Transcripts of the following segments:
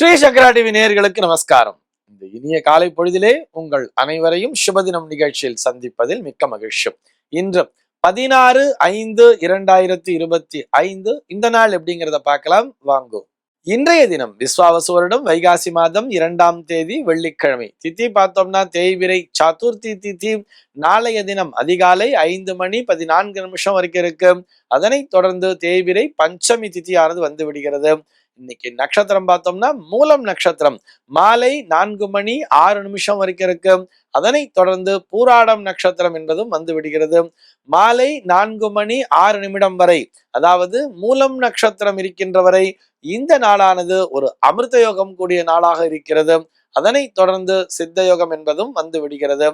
ஸ்ரீ சங்கரா TV நேர்களுக்கு நமஸ்காரம். இந்த இனிய காலை பொழுதிலே உங்கள் அனைவரையும் சுபதினம் நிகழ்ச்சியில் சந்திப்பதில் மிக்க மகிழ்ச்சி. இன்று பதினாறு ஐந்து இரண்டாயிரத்தி இருபத்தி ஐந்து இந்த நாள் எப்படிங்கிறத பார்க்கலாம். வாங்கும் இன்றைய தினம் விஸ்வாவசு வருடம் வைகாசி மாதம் இரண்டாம் தேதி வெள்ளிக்கிழமை. தித்தி பார்த்தோம்னா தேய்விரை சதுர்த்தி தித்தி நாளைய தினம் அதிகாலை ஐந்து மணி பதினான்கு நிமிஷம் வரைக்கும் இருக்கு. அதனைத் தொடர்ந்து தேய்விரை பஞ்சமி தித்தியானது வந்து விடுகிறது. இன்னைக்கு நட்சத்திரம் பார்த்தோம்னா மூலம் நட்சத்திரம். மாலை நான்கு மணி ஆறு நிமிஷம் வரைக்கும் இருக்கு. அதனை தொடர்ந்து பூராடம் நட்சத்திரம் என்பதும் வந்து விடுகிறது. மாலை நான்கு மணி ஆறு நிமிடம் வரை அதாவது மூலம் நட்சத்திரம் இருக்கின்ற வரை இந்த நாளானது ஒரு அமிர்த யோகம் கூடிய நாளாக இருக்கிறது. அதனைத் தொடர்ந்து சித்த யோகம் என்பதும் வந்து விடுகிறது.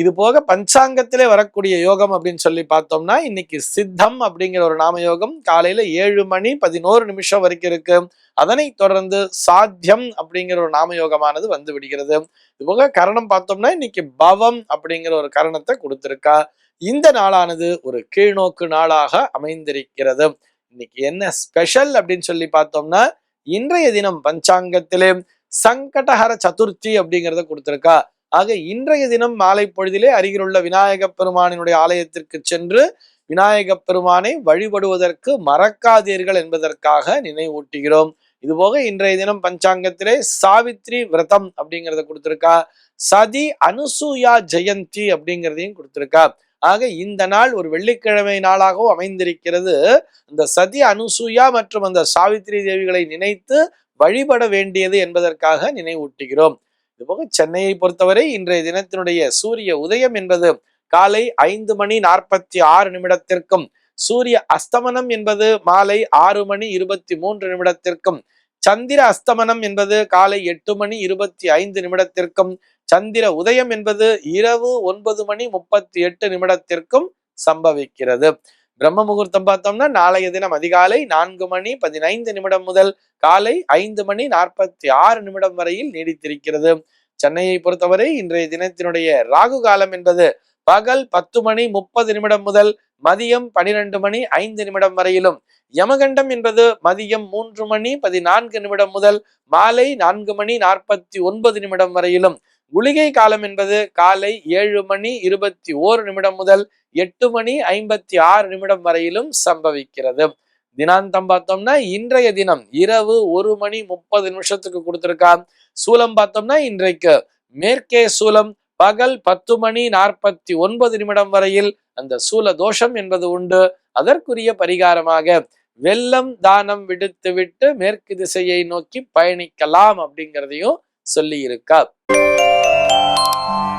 இது போக பஞ்சாங்கத்திலே வரக்கூடிய யோகம் அப்படின்னு சொல்லி பார்த்தோம்னா இன்னைக்கு சித்தம் அப்படிங்கிற ஒரு நாம யோகம் காலையில ஏழு மணி பதினோரு நிமிஷம் வரைக்கும் இருக்கு. அதனை தொடர்ந்து சாத்தியம் அப்படிங்கிற ஒரு நாம யோகமானது வந்து விடுகிறது. இது போக கரணம் பார்த்தோம்னா இன்னைக்கு பவம் அப்படிங்கிற ஒரு கரணத்தை கொடுத்திருக்கா. இந்த நாளானது ஒரு கீழ்நோக்கு நாளாக அமைந்திருக்கிறது. இன்னைக்கு என்ன ஸ்பெஷல் அப்படின்னு சொல்லி பார்த்தோம்னா இன்றைய தினம் பஞ்சாங்கத்திலே சங்கடஹர சதுர்த்தி அப்படிங்கிறத கொடுத்திருக்கா. ஆக இன்றைய தினம் மாலை பொழுதிலே அருகிலுள்ள விநாயக பெருமானினுடைய ஆலயத்திற்கு சென்று விநாயக பெருமானை வழிபடுவதற்கு மறக்காதீர்கள் என்பதற்காக நினைவூட்டுகிறோம். இதுபோக இன்றைய தினம் பஞ்சாங்கத்திலே சாவித்ரி விரதம் அப்படிங்கிறத கொடுத்திருக்கா. சதி அனுசூயா ஜெயந்தி அப்படிங்கிறதையும் கொடுத்திருக்கா. ஆக இந்த நாள் ஒரு வெள்ளிக்கிழமை நாளாகவும் அமைந்திருக்கிறது. இந்த சதி அனுசூயா மற்றும் அந்த சாவித்ரி தேவிகளை நினைத்து வழிபட வேண்டியது என்பதற்காக நினைவூட்டுகிறோம். இதுபோக சென்னையை பொறுத்தவரை இன்றைய தினத்தினுடைய சூரிய உதயம் என்பது காலை ஐந்து மணி நாற்பத்தி ஆறு நிமிடத்திற்கும் சூரிய அஸ்தமனம் என்பது மாலை ஆறு மணி இருபத்தி மூன்று நிமிடத்திற்கும் சந்திர அஸ்தமனம் என்பது காலை எட்டு மணி இருபத்தி ஐந்து நிமிடத்திற்கும் சந்திர உதயம் என்பது இரவு ஒன்பது மணி முப்பத்தி எட்டு நிமிடத்திற்கும் சம்பவிக்கிறது. பிரம்ம முகூர்த்தம் பார்த்தோம்னா நாளைய தினம் அதிகாலை நான்கு மணி பதினைந்து நிமிடம் முதல் காலை ஐந்து மணி நாற்பத்தி ஆறு நிமிடம் வரையில் நீடித்திருக்கிறது. சென்னையை பொறுத்தவரை இன்றைய தினத்தினுடைய ராகு காலம் என்பது பகல் பத்து மணி முப்பது நிமிடம் முதல் மதியம் பனிரெண்டு மணி ஐந்து நிமிடம் வரையிலும். யமகண்டம் என்பது மதியம் மூன்று மணி பதினான்கு நிமிடம் முதல் மாலை நான்கு மணி நாற்பத்தி ஒன்பது நிமிடம் வரையிலும். குளிகை காலம் என்பது காலை ஏழு மணி இருபத்தி ஓரு நிமிடம் முதல் எட்டு மணி ஐம்பத்தி ஆறு நிமிடம் வரையிலும் சம்பவிக்கிறது. தினாந்தம் பார்த்தோம்னா இன்றைய தினம் இரவு ஒரு மணி முப்பது நிமிஷத்துக்கு கொடுத்திருக்கா சூலம் பார்த்தோம்னா இன்றைக்கு. மேற்கே சூலம் பகல் பத்து மணி நாற்பத்தி ஒன்பது நிமிடம் வரையில் அந்த சூல தோஷம் என்பது உண்டு. அதற்குரிய பரிகாரமாக வெள்ளம் தானம் விடுத்து விட்டு மேற்கு திசையை நோக்கி பயணிக்கலாம் அப்படிங்கிறதையும் சொல்லி இருக்கா Bye.